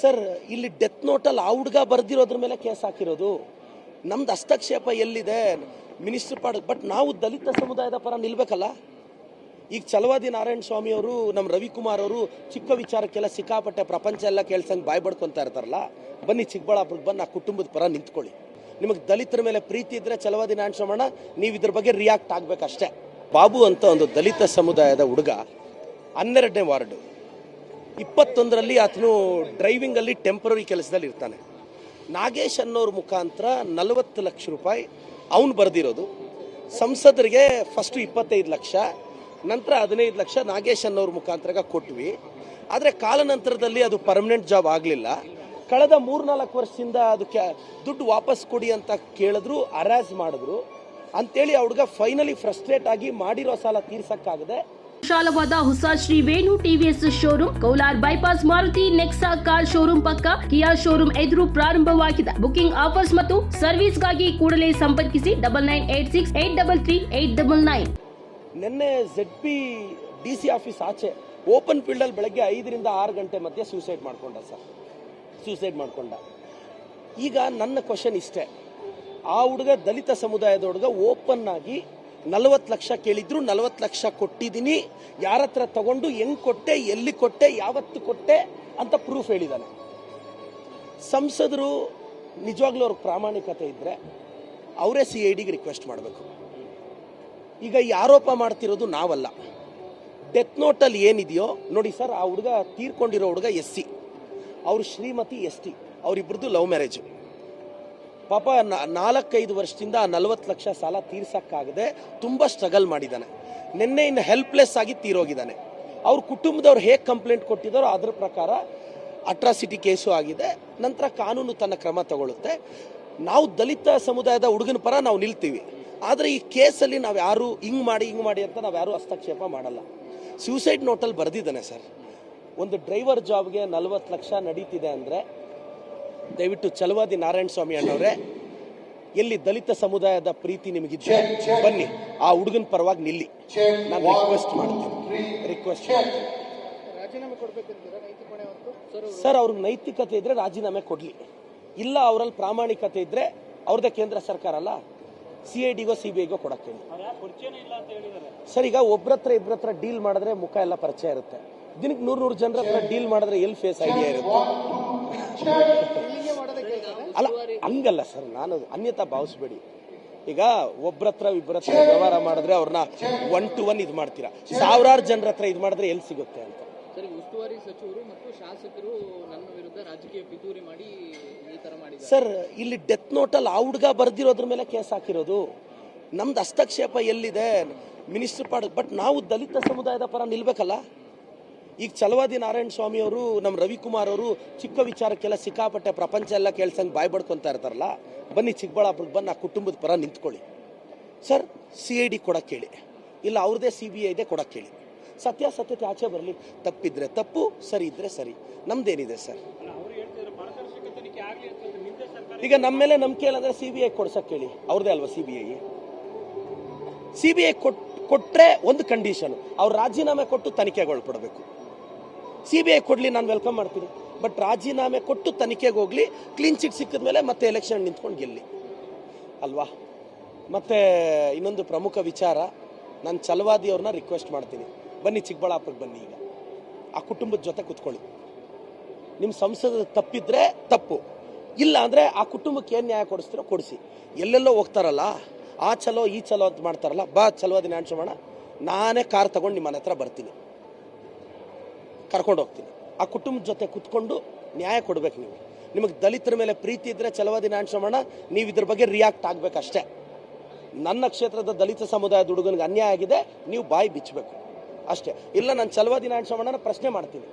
Sir, ಇಲ್ಲಿ death ನೋಟಲ್ಲಿ ಆ ಹುಡುಗ ಬರ್ದಿರೋದ್ರ ಮೇಲೆ ಕೇಸ್ ಹಾಕಿರೋದು. ನಮ್ದು ಹಸ್ತಕ್ಷೇಪ ಎಲ್ಲಿದೆ? ಮಿನಿಸ್ಟರ್ ಪಾಡ ಬಟ್ ನಾವು ದಲಿತ ಸಮುದಾಯದ ಪರ ನಿಲ್ಬೇಕಲ್ಲ? ಈಗ ಚಲವಾದಿ ನಾರಾಯಣ ಸ್ವಾಮಿ ಅವರು ನಮ್ಮ ರವಿಕುಮಾರ್ ಅವರು ಚಿಕ್ಕ ವಿಚಾರಕ್ಕೆಲ್ಲ ಸಿಕ್ಕಾಪಟ್ಟೆ ಪ್ರಪಂಚ ಎಲ್ಲ ಕೇಳ್ಸಂಗೆ ಬಾಯ್ ಬಡ್ಕೊಂತ ಇರ್ತಾರಲ್ಲ? ಬನ್ನಿ ಚಿಕ್ಕಬಳ್ಳಾಪುರಕ್ಕೆ ಬಂದು ಆ ಕುಟುಂಬದ ಪರ ನಿಂತ್ಕೊಳ್ಳಿ. ನಿಮಗೆ ದಲಿತರ ಮೇಲೆ ಪ್ರೀತಿ ಇದ್ರೆ ಚಲವಾದಿ ನಾರಾಯಣ ಸ್ವಾಮಣ್ಣ, ನೀವು ಇದ್ರ ಬಗ್ಗೆ ರಿಯಾಕ್ಟ್ ಆಗ್ಬೇಕಷ್ಟೇ. ಬಾಬು ಅಂತ ಒಂದು ದಲಿತ ಸಮುದಾಯದ ಹುಡುಗ, ಹನ್ನೆರಡನೇ ವಾರ್ಡು. ಇಪ್ಪತ್ತೊಂದರಲ್ಲಿ ಆತನು ಡ್ರೈವಿಂಗಲ್ಲಿ ಟೆಂಪ್ರರಿ ಕೆಲಸದಲ್ಲಿ ಇರ್ತಾನೆ. ನಾಗೇಶ್ ಅನ್ನೋರ ಮುಖಾಂತರ ನಲವತ್ತು ಲಕ್ಷ ರೂಪಾಯಿ ಅವನು ಬರೆದಿರೋದು. ಸಂಸದರಿಗೆ ಫಸ್ಟು ಇಪ್ಪತ್ತೈದು ಲಕ್ಷ, ನಂತರ ಹದಿನೈದು ಲಕ್ಷ ನಾಗೇಶ್ ಅನ್ನೋರ ಮುಖಾಂತರ ಕೊಟ್ವಿ. ಆದರೆ ಕಾಲನಂತರದಲ್ಲಿ ಅದು ಪರ್ಮನೆಂಟ್ ಜಾಬ್ ಆಗಲಿಲ್ಲ. ಕಳೆದ ಮೂರ್ನಾಲ್ಕು ವರ್ಷದಿಂದ ಅದಕ್ಕೆ ದುಡ್ಡು ವಾಪಸ್ ಕೊಡಿ ಅಂತ ಕೇಳಿದ್ರು ಅರಾಜ್ ಮಾಡಿದ್ರು. ಅಂತೇಳಿ ಆ ಹುಡುಗ ಫೈನಲಿ ಫ್ರಸ್ಟ್ರೇಟ್ ಆಗಿ ಮಾಡಿರೋ ಸಾಲ ತೀರ್ಸಕ್ಕಾಗದೆ ವಿಶಾಲವಾದ ಹೊಸ Shri Venu TVS showroom, Kaular bypass Maruti, Nexa car showroom ಪಕ್ಕ ಕಿಯಾ ಶೋರೂಮ್ ಎದುರು ಪ್ರಾರಂಭವಾಗಿದೆ. ಬುಕಿಂಗ್ ಆಫರ್ಸ್ ಮತ್ತು ಸರ್ವಿಸ್ಗಾಗಿ ಕೂಡಲೇ ಸಂಪರ್ಕಿಸಿ double nine eight six eight double three eight double nine. ನಿನ್ನೆ Z P D C office ಆಚೆ ಓಪನ್ ಫೀಲ್ಡಲ್ಲಿ ಬೆಳಗ್ಗೆ ಐದರಿಂದ ಆರು ಗಂಟೆ ಮಧ್ಯೆ ಸೂಸೈಡ್ ಮಾಡ್ಕೊಂಡ ಸರ್. ಸೂಸೈಡ್ ಮಾಡ್ಕೊಂಡ. ಈಗ ನನ್ನ ಕ್ವಶನ್ ಇಷ್ಟೇ. ಆ ಹುಡುಗ ದಲಿತ ಸಮುದಾಯದ ಹುಡುಗ ಓಪನ್ ಆಗಿ ನಲವತ್ತು ಲಕ್ಷ ಕೇಳಿದ್ರು, ನಲವತ್ತು ಲಕ್ಷ ಕೊಟ್ಟಿದ್ದೀನಿ. ಯಾರ ಹತ್ರ ತಗೊಂಡು, ಹೆಂಗ್ ಕೊಟ್ಟೆ, ಎಲ್ಲಿ ಕೊಟ್ಟೆ, ಯಾವತ್ತು ಕೊಟ್ಟೆ ಅಂತ ಪ್ರೂಫ್ ಹೇಳಿದ್ದಾನೆ ಸಂಸದರು, ನಿಜವಾಗ್ಲೂ ಅವ್ರ ಪ್ರಾಮಾಣಿಕತೆ ಇದ್ದರೆ ಅವರೇ ಸಿ ಐ ಡಿಗೆ ರಿಕ್ವೆಸ್ಟ್ ಮಾಡಬೇಕು. ಈಗ ಈ ಆರೋಪ ಮಾಡ್ತಿರೋದು ನಾವಲ್ಲ. ಡೆತ್ ನೋಟಲ್ಲಿ ಏನಿದೆಯೋ, ನೋಡಿ ಸರ್, ಆ ಹುಡುಗ ತೀರ್ಕೊಂಡಿರೋ ಹುಡುಗ ಎಸ್ ಸಿ. ಅವ್ರ ಶ್ರೀಮತಿ ಎಸ್ ಟಿ ಅವರಿಬ್ಬರದ್ದು ಲವ್ ಮ್ಯಾರೇಜು ಪಾಪ ನಾಲ್ಕೈದು ವರ್ಷದಿಂದ ನಲವತ್ತು ಲಕ್ಷ ಸಾಲ ತೀರ್ಸೋಕ್ಕಾಗದೆ ತುಂಬ ಸ್ಟ್ರಗಲ್ ಮಾಡಿದ್ದಾನೆ. ನಿನ್ನೆ ಇನ್ನು ಹೆಲ್ಪ್ಲೆಸ್ ಆಗಿ ತೀರೋಗಿದ್ದಾನೆ. ಅವ್ರ ಕುಟುಂಬದವ್ರು ಹೇಗೆ ಕಂಪ್ಲೇಂಟ್ ಕೊಟ್ಟಿದ್ದಾರೋ ಅದ್ರ ಪ್ರಕಾರ ಅಟ್ರಾಸಿಟಿ ಕೇಸು ಆಗಿದೆ. ನಂತರ ಕಾನೂನು ತನ್ನ ಕ್ರಮ ತಗೊಳ್ಳುತ್ತೆ. ನಾವು ದಲಿತ ಸಮುದಾಯದ ಹುಡುಗನ ಪರ ನಾವು ನಿಲ್ತೀವಿ. ಆದರೆ ಈ ಕೇಸಲ್ಲಿ ನಾವು ಯಾರು ಹಿಂಗ್ ಮಾಡಿ ಹಿಂಗ್ ಮಾಡಿ ಅಂತ ನಾವು ಯಾರು ಹಸ್ತಕ್ಷೇಪ ಮಾಡಲ್ಲ. ಸ್ಯೂಸೈಡ್ ನೋಟಲ್ಲಿ ಬರೆದಿದ್ದಾನೆ ಸರ್. ಒಂದು ಡ್ರೈವರ್ ಜಾಬ್ಗೆ ನಲವತ್ತು ಲಕ್ಷ ನಡೀತಿದೆ ಅಂದರೆ ದಯವಿಟ್ಟು ಚಲವಾದಿ ನಾರಾಯಣ ಸ್ವಾಮಿ ಅಣ್ಣವರೇ ಎಲ್ಲಿ ದಲಿತ ಸಮುದಾಯದ ಪ್ರೀತಿ ನಿಮಗಿದ್ರೆ ಬನ್ನಿ ಆ ಹುಡುಗನ ಪರವಾಗಿ ನಿಲ್ಲಿ. ನಾನು ರಿಕ್ವೆಸ್ಟ್ ಮಾಡ್ತೀನಿ. ರಿಕ್ವೆಸ್ಟ್ ಸರ್ ಅವ್ರಿಗೆ ನೈತಿಕತೆ ಇದ್ರೆ ರಾಜೀನಾಮೆ ಕೊಡ್ಲಿ. ಇಲ್ಲ ಅವರಲ್ಲಿ ಪ್ರಾಮಾಣಿಕತೆ ಇದ್ರೆ ಅವ್ರದ್ದೇ ಕೇಂದ್ರ ಸರ್ಕಾರ ಅಲ್ಲ ಸಿ ಐ ಡಿಗೋ ಸಿ ಬಿ ಐಗೋ ಕೊಡಕ್ಕೆ ಸರ್ ಈಗ ಒಬ್ಬರತ್ರ ಇಬ್ಬರತ್ರ ಡೀಲ್ ಮಾಡಿದ್ರೆ ಮುಖ ಎಲ್ಲ ಪರಿಚಯ ಇರುತ್ತೆ. ದಿನಕ್ಕೆ ನೂರು ನೂರು ಜನರ ಹತ್ರ ಡೀಲ್ ಮಾಡಿದ್ರೆ ಎಲ್ಲಿ ಫೇಸ್ ಐಡಿಯಾ ಇರುತ್ತೆ? ಅಲ್ಲ ಹಂಗಲ್ಲ ಸರ್ ನಾನು ಅನ್ಯತಾ ಭಾವಿಸ್ಬೇಡಿ. ಈಗ ಒಬ್ರ ಹತ್ರ ಇಬ್ಬರ ಹತ್ರ ವ್ಯವಹಾರ ಮಾಡಿದ್ರೆ ಅವ್ರನ್ನ ಒನ್ ಟು ಒನ್ ಇದು ಮಾಡ್ತೀರಾ? ಸಾವಿರಾರು ಜನರ ಹತ್ರ ಇದು ಮಾಡಿದ್ರೆ ಎಲ್ಲಿ ಸಿಗುತ್ತೆ ಅಂತ? ಸರ್ ಉಸ್ತುವಾರಿ ಸಚಿವರು ಮತ್ತು ಶಾಸಕರು ನನ್ನ ವಿರುದ್ಧ ರಾಜಕೀಯ ಪಿತೂರಿ ಮಾಡಿ ಈ ತರ ಮಾಡಿದ್ದಾರೆ. ಸರ್ ಇಲ್ಲಿ ಡೆತ್ ನೋಟಲ್ಲಿ ಆ ಹುಡುಗ ಬರ್ದಿರೋದ್ರ ಮೇಲೆ ಕೇಸ್ ಹಾಕಿರೋದು. ನಮ್ದು ಹಸ್ತಕ್ಷೇಪ ಎಲ್ಲಿದೆ? ಮಿನಿಸ್ಟರ್ ಪಾಡ್ ಬಟ್ ನಾವು ದಲಿತ ಸಮುದಾಯದ ಪರ ನಿಲ್ಬೇಕಲ್ಲ? ಈಗ ಚಲವಾದಿ ನಾರಾಯಣ ಸ್ವಾಮಿ ಅವರು ನಮ್ಮ ರವಿಕುಮಾರ್ ಅವರು ಚಿಕ್ಕ ವಿಚಾರಕ್ಕೆಲ್ಲ ಸಿಕ್ಕಾಪಟ್ಟೆ ಪ್ರಪಂಚ ಎಲ್ಲ ಕೇಳ್ಸಂಗೆ ಬಾಯ್ ಬಡ್ಕೊತಾ ಇರ್ತಾರಲ್ಲ, ಬನ್ನಿ ಚಿಕ್ಕಬಳ್ಳಾಪುರಕ್ಕೆ ಬಂದು ಆ ಕುಟುಂಬದ ಪರ ನಿಂತ್ಕೊಳ್ಳಿ. ಸರ್ ಸಿ ಐ ಡಿ ಕೊಡಕ್ಕೆ ಹೇಳಿ. ಇಲ್ಲ ಅವ್ರದ್ದೇ ಸಿ ಬಿ ಐ ಇದೆ ಕೊಡಕ್ಕೆ ಹೇಳಿ. ಸತ್ಯಾಸತ್ಯತೆ ಆಚೆ ಬರಲಿ ತಪ್ಪಿದ್ರೆ ತಪ್ಪು, ಸರಿ ಇದ್ರೆ ಸರಿ. ನಮ್ದೇನಿದೆ ಸರ್? ಈಗ ನಮ್ಮ ಮೇಲೆ ನಂಬಿಕೆ ಇಲ್ಲ ಸಿ ಬಿ ಐ ಕೊಡ್ಸಕ್ಕೆ ಹೇಳಿ. ಅವ್ರದೇ ಅಲ್ವಾ C B I C B I ಕೊಟ್ಟು ಕೊಟ್ರೆ ಒಂದು ಕಂಡೀಷನ್ ಅವ್ರು ರಾಜೀನಾಮೆ ಕೊಟ್ಟು ತನಿಖೆಗೊಳ್ಪಡಬೇಕು ಸಿ ಬಿ ಐ ಕೊಡಲಿ, ನಾನು ವೆಲ್ಕಮ್ ಮಾಡ್ತೀನಿ. ಬಟ್ ರಾಜೀನಾಮೆ ಕೊಟ್ಟು ತನಿಖೆಗೆ ಹೋಗಲಿ ಕ್ಲೀನ್ ಚಿಟ್ ಸಿಕ್ಕಿದ ಮೇಲೆ ಮತ್ತೆ ಎಲೆಕ್ಷನ್ ನಿಂತ್ಕೊಂಡು ಗೆಲ್ಲಿ. ಅಲ್ವಾ? ಮತ್ತೆ ಇನ್ನೊಂದು ಪ್ರಮುಖ ವಿಚಾರ, ನಾನು ಚಲವಾದಿ ಅವ್ರನ್ನ ರಿಕ್ವೆಸ್ಟ್ ಮಾಡ್ತೀನಿ. ಬನ್ನಿ ಚಿಕ್ಕಬಳ್ಳಾಪುರಕ್ಕೆ ಬನ್ನಿ ಈಗ. ಆ ಕುಟುಂಬದ ಜೊತೆ ಕುತ್ಕೊಳ್ಳಿ. ನಿಮ್ಮ ಸಂಸದ ತಪ್ಪಿದ್ರೆ ತಪ್ಪು. ಇಲ್ಲ ಅಂದರೆ ಆ ಕುಟುಂಬಕ್ಕೆ ಏನು ನ್ಯಾಯ ಕೊಡಿಸ್ತೀರೋ ಕೊಡಿಸಿ. ಎಲ್ಲೆಲ್ಲೋ ಹೋಗ್ತಾರಲ್ಲ, ಆ ಚಲೋ ಈ ಚಲೋ ಅಂತ ಮಾಡ್ತಾರಲ್ಲ, ಬಾ ಚಲವಾದಿ ಮಾಡೋಣ ನಾನೇ ಕಾರ್ ತಗೊಂಡು ನಿಮ್ಮ ಮನೆ ಹತ್ರ ಬರ್ತೀನಿ. ಕರ್ಕೊಂಡು ಹೋಗ್ತೀನಿ ಆ ಕುಟುಂಬದ ಜೊತೆ ಕುತ್ಕೊಂಡು ನ್ಯಾಯ ಕೊಡಬೇಕು ನೀವು. ನಿಮಗೆ ದಲಿತರ ಮೇಲೆ ಪ್ರೀತಿ ಇದ್ರೆ ಚಲವಾದಿ ನಾಣ್ಸೋಣ ನೀವು ಇದ್ರ ಬಗ್ಗೆ ರಿಯಾಕ್ಟ್ ಆಗ್ಬೇಕಷ್ಟೇ. ನನ್ನ ಕ್ಷೇತ್ರದ ದಲಿತ ಸಮುದಾಯದ ಹುಡುಗನಿಗೆ ಅನ್ಯಾಯ ಆಗಿದೆ, ನೀವು ಬಾಯಿ ಬಿಚ್ಚಬೇಕು. ಅಷ್ಟೇ. ಇಲ್ಲ, ನಾನು ಚಲವಾದಿ ನಾಣ್ಸೋಣ ಪ್ರಶ್ನೆ ಮಾಡ್ತೀನಿ.